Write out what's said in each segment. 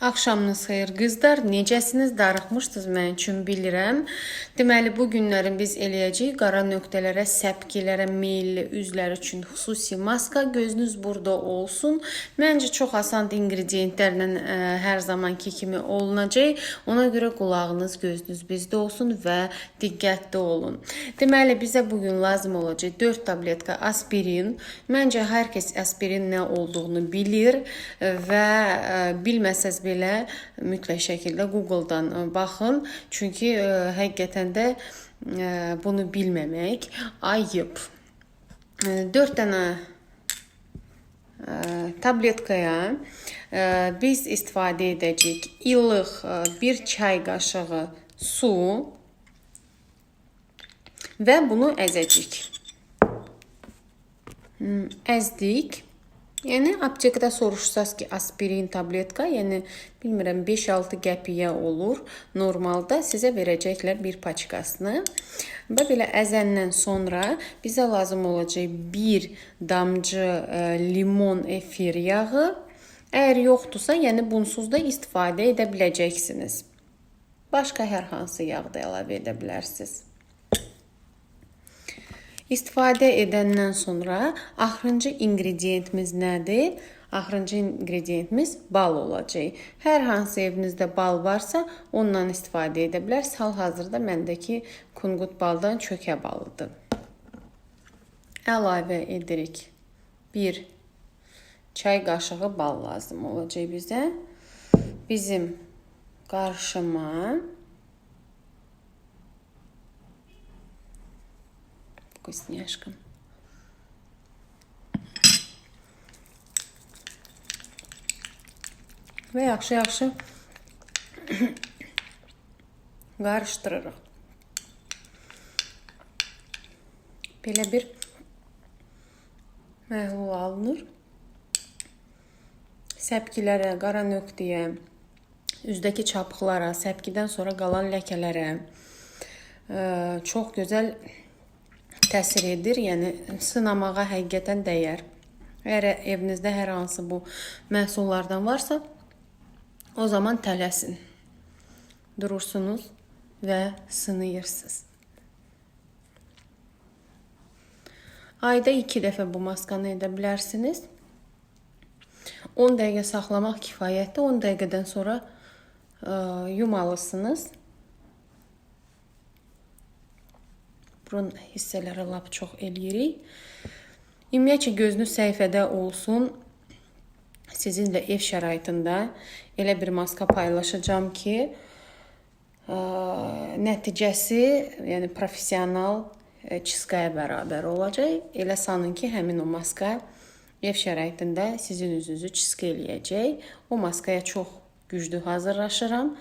Axşamınız xeyir qızlar. Necəsiniz? Darıxmışdınız mən üçün bilirəm. Deməli bu günlərin biz eləyəcəyik qara nöqtələrə, səpkilərə meylli üzlər üçün xüsusi maska. Gözünüz burada olsun. Məncə çox asan inqrediyentlərlə ə, hər zamanki kimi olunacaq. Ona görə qulağınız, gözünüz bizdə olsun və diqqətli olun. Deməli bizə bu gün lazım olacaq 4 tabletka aspirin. Məncə hər kəs aspirin nə olduğunu bilir və ə, bilməsəz belə mütləq şəkildə Google-dan ə, baxın. Çünki ə, həqiqətən də ə, bunu bilməmək ayıb. 4 dənə tabletkaya biz istifadə edəcəyik ilıq 1 çay qaşığı su və bunu əzəcəyik. Hmm, Əzdik. Yəni aptekada soruşsaz ki, aspirin tabletka, yəni bilmirəm 5-6 qəpiyə olur. Normalda sizə verəcəklər bir paçkasını. Və belə əzəndən sonra bizə lazım olacaq 1 damcı ə, limon efir yağı. Əgər yoxdursa, yəni bunsuz da istifadə edə biləcəksiniz. Başqa hər hansı yağ da əlavə edə bilərsiniz. İstifadə edəndən sonra axırıncı inqrediyentimiz nədir? Axırıncı inqrediyentimiz bal olacaq. Hər hansı evinizdə bal varsa, ondan istifadə edə bilərsiniz. Hal-hazırda məndəki kunqut baldan çökə balıdır. Əlavə edirik. 1 çay qaşığı bal lazım olacaq bizə. Bizim qarışıma вкусняшка. Və yaxşı-yaxşı qarışdırırıq. Belə bir məhlul alınır. Səpkilərə, qara nöqtəyə, üzdəki çapıqlara, səpkidən sonra qalan ləkələrə ə, çox gözəl təsir edir. Yəni sınamağa həqiqətən dəyər. Əgər evinizdə hər hansı bu məhsullardan varsa, o zaman tələsin. Durursunuz və sınayırsınız. Ayda 2 dəfə bu maskanı edə bilərsiniz. 10 dəqiqə saxlamaq kifayətdir. 10 dəqiqədən sonra ə, yumalısınız. Burun hissələri lap çox eləyirik. Ümumiyyətcə gözünüz səhifədə olsun. Sizinlə ev şəraitində elə bir maska paylaşacağam ki, ə, nəticəsi, yəni professional çiskaya bərabər olacaq. Elə sanın ki, həmin o maska ev şəraitində sizin üzünüzü çiska eləyəcək. O maskaya çox güclü hazırlaşıram.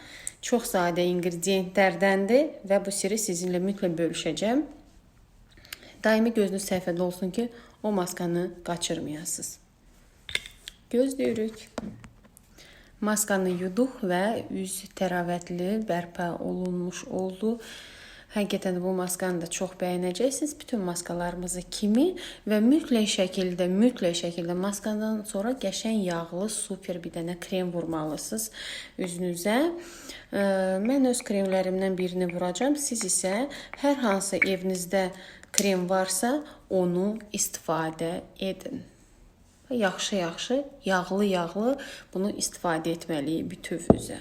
Çox sadə inqrediyentlərdəndir və bu sirri sizinlə mütləq bölüşəcəm. Daimi gözünüz səhifədə olsun ki, o maskanı qaçırmayasınız. Gözləyirik. Maskanı yuduq və üz təravətli bərpa olunmuş oldu. Həqiqətən bu maskanı da çox bəyənəcəksiniz. Bütün maskalarımızı kimi və mütləq şəkildə, mütləq şəkildə maskadan sonra qəşəng yağlı super bir dənə krem vurmalısınız üzünüzə. Mən öz kremlərimdən birini vuracağam. Siz isə hər hansı evinizdə krem varsa, onu istifadə edin. Yaxşı-yaxşı, yağlı-yağlı bunu istifadə etməliyik bütöv üzə.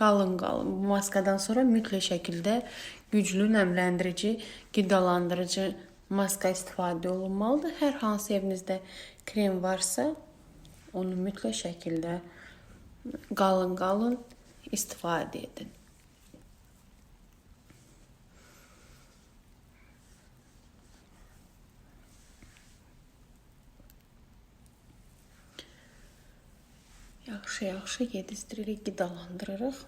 Qalın-qalın bu maskadan sonra mütləq şəkildə güclü nəmləndirici, qidalandırıcı maska istifadə olunmalıdır. Hər hansı evinizdə krem varsa, onu mütləq şəkildə qalın-qalın istifadə edin. Yaxşı-yaxşı yedizdiririk, qidalandırırıq.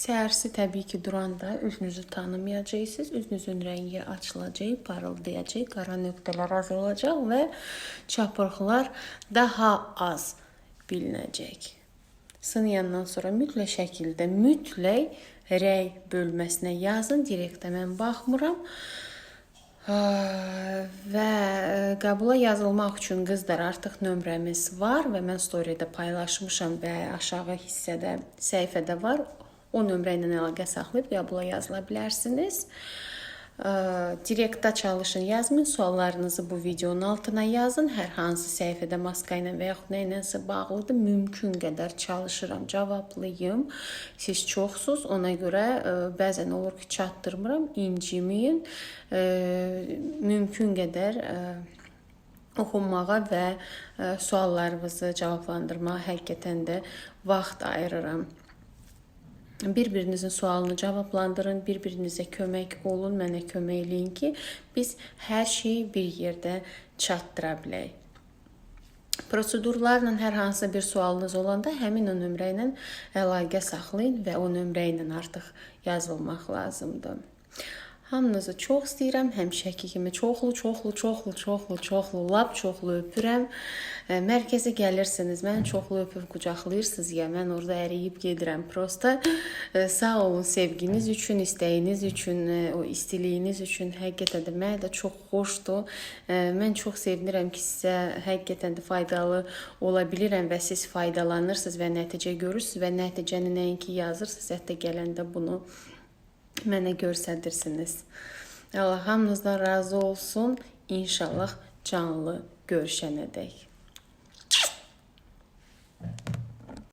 Səhərsi təbii ki, duranda üzünüzü tanımayacaqsınız. Üzünüzün rəngi açılacaq, parıldayacaq, qara nöqtələr az olacaq və çapırıqlar daha az bilinəcək. Sınayandan sonra mütləq şəkildə mütləq rəy bölməsinə yazın. Direktə mən baxmıram. Və qəbula yazılmaq üçün qızlar artıq nömrəmiz var və mən story-də paylaşmışam və aşağı hissədə, səhifədə var. O nömrə ilə əlaqə saxlayıb qəbula yazıla bilərsiniz. Ə, Direktdə çalışın, yazmayın. Suallarınızı bu videonun altına yazın. Hər hansı səhifədə maska ilə və yaxud nə iləsə bağlıdır, mümkün qədər çalışıram, cavablayım. Siz çoxsuz, ona görə ə, bəzən olur ki, çatdırmıram, inciməyin. Ə, Mümkün qədər ə, oxunmağa və ə, suallarınızı cavablandırmağa həqiqətən də vaxt ayırıram. Bir-birinizin sualını cavablandırın, bir-birinizə kömək olun, mənə kömək eləyin ki, biz hər şeyi bir yerdə çatdıra bilək. Prosedurlarla hər hansı bir sualınız olanda həmin o nömrə ilə əlaqə saxlayın və o nömrə ilə artıq yazılmaq lazımdır. Hamınızı çox istəyirəm. Həmişəki kimi çoxlu, çoxlu, çoxlu, çoxlu, çoxlu, lap çoxlu öpürəm. E, Mərkəzə gəlirsiniz, məni çoxlu öpüb qucaqlayırsınız ya, mən orada əriyib gedirəm. Prosta e, sağ olun sevginiz üçün, istəyiniz üçün, e, o istiliyiniz üçün. Həqiqətən də mənə də çox xoşdur. Mən çox sevinirəm ki, sizə həqiqətən də faydalı ola bilirəm və siz faydalanırsınız və nəticə görürsüz və nəticəni nəinki yazırsınız, hətta gələndə bunu mənə göstərirsiniz. Allah hamınızdan razı olsun. İnşallah canlı görüşənədək.